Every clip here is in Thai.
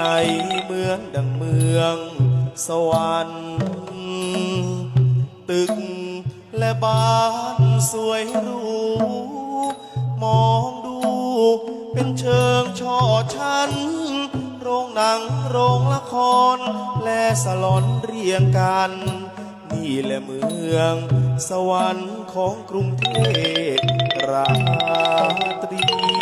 ในเมือนดังเมืองสวรรค์ตึกและบ้านสวยหรูมองดูเป็นเชิงช่อชั้น โรงหนังโรงละคร และสลอนเรียงกัน นี่แหละเมืองสวรรค์ของกรุงเทพราตรี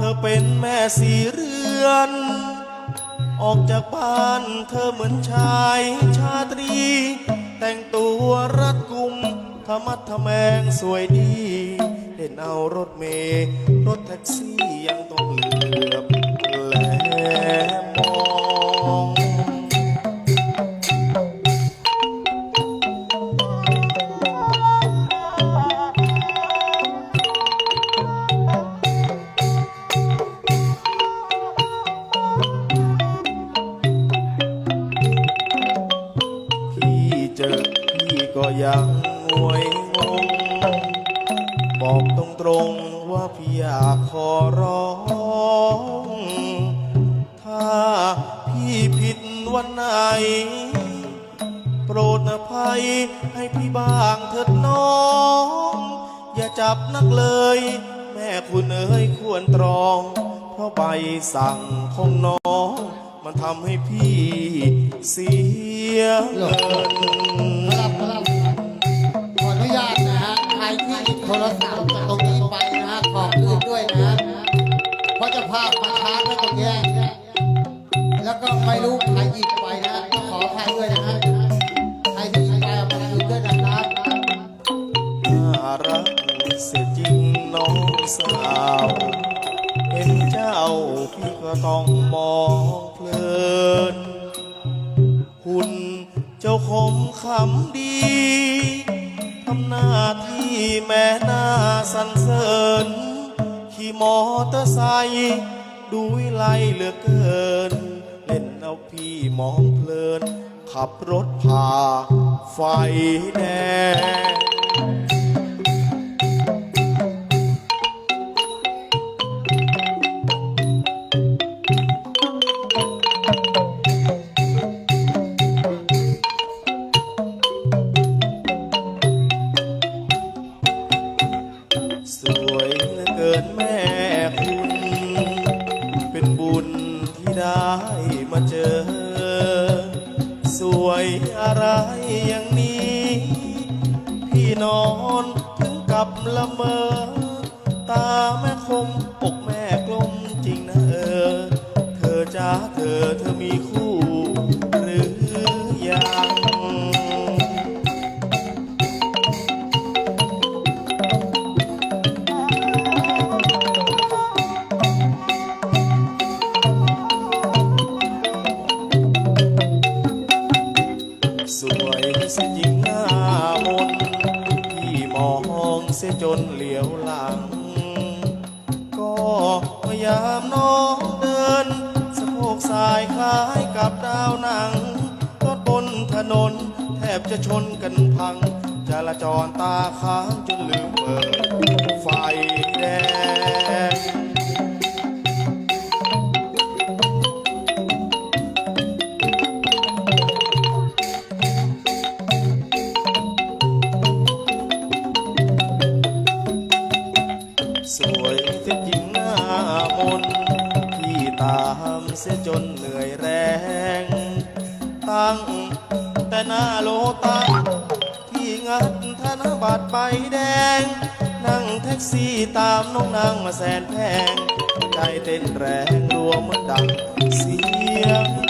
เธอเป็นแม่สีเรือน ออกจากบ้านเธอเหมือนชายชาตรี แต่งตัวรัดกุมธรรมัดทแมงสวยดี เด่นเอารถเมล์รถแท็กซี่ พี่อยากขอร้อง ถ้าพี่ผิดวันไหน โปรดอภัยให้พี่บ้างเถิดน้อง อย่าจับนักเลย แม่คุณเอ๋ยควรตรอง เพราะใบสั่งของน้อง มันทำให้พี่เสียเงินครับครับขออนุญาตนะฮะใครที่หยิบโทรศัพท์ คืนด้วยนะเพราะจะภาพมาช้าไว้ตรงเนี้ยแล้วก็ไม่รู้ใครหยิบไปนะต้องขออภัยด้วยนะฮะใครที่หยิบไปเอามาคืนด้วยนะครับน่ารักเสียจริงน้องสาวเห็นเจ้าพี่ก็ต้องมองเพลินหุ่นเจ้าคมขำดีทำหน้าที่แม่หน้าสันเสริญ ขี่มอเตอร์ไซค์ดูวิไลเหลือเกิน เล่นเอาพี่มองเพลิน ขับรถผ่าไฟแดง อนถึงกับละเมอ ตาแม่คมอกแม่กลมจริงนะเออ เธอจ้าเธอเธอมีคู่ เสียจนเหลียวหลัง ก็พยายามน้องเดินสะโพกสายคล้ายกับดาวหนังรถบนถนนแทบจะชนกันพังจราจรตาค้างจนลืมเปิดไฟแดง เสียจนเหนื่อยแรง ตั้งแต่หน้าโลตัสที่งัดธนบัตรใบแดง นั่งแท็กซี่ตามน้องนางมาแสนแพง ใจเต้นแรงรัวเหมือนดังเสียงกลอง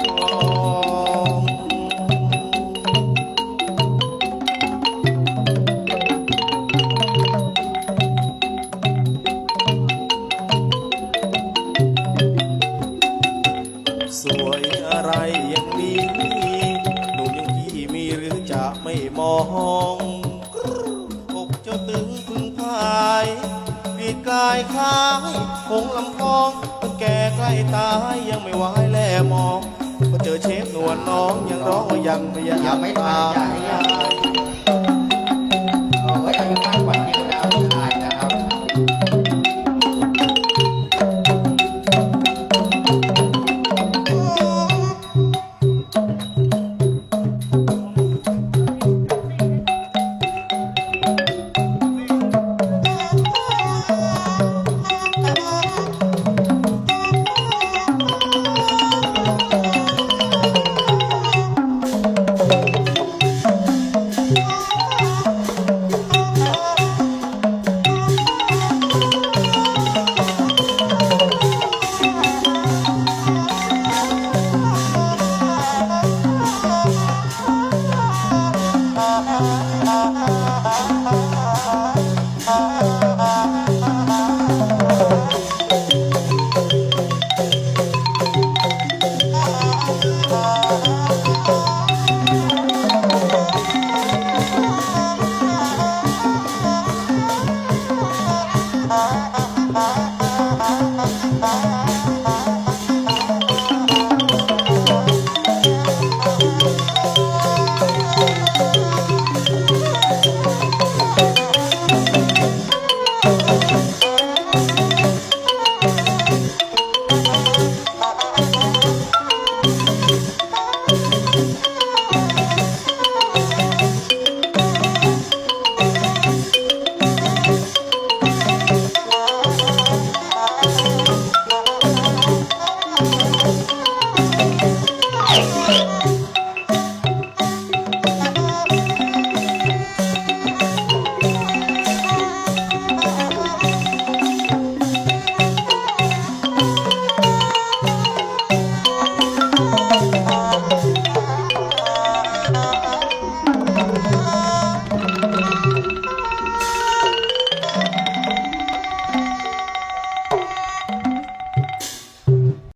ไม่มองอกเจ้าตึงพึงพายปีกายคล้ายคงลำพองแก่ใกล้ตายยังไม่ไหวแลมองพอเจอเชฟนวลน้องยังร้องยังไม่อยังไม่ตาย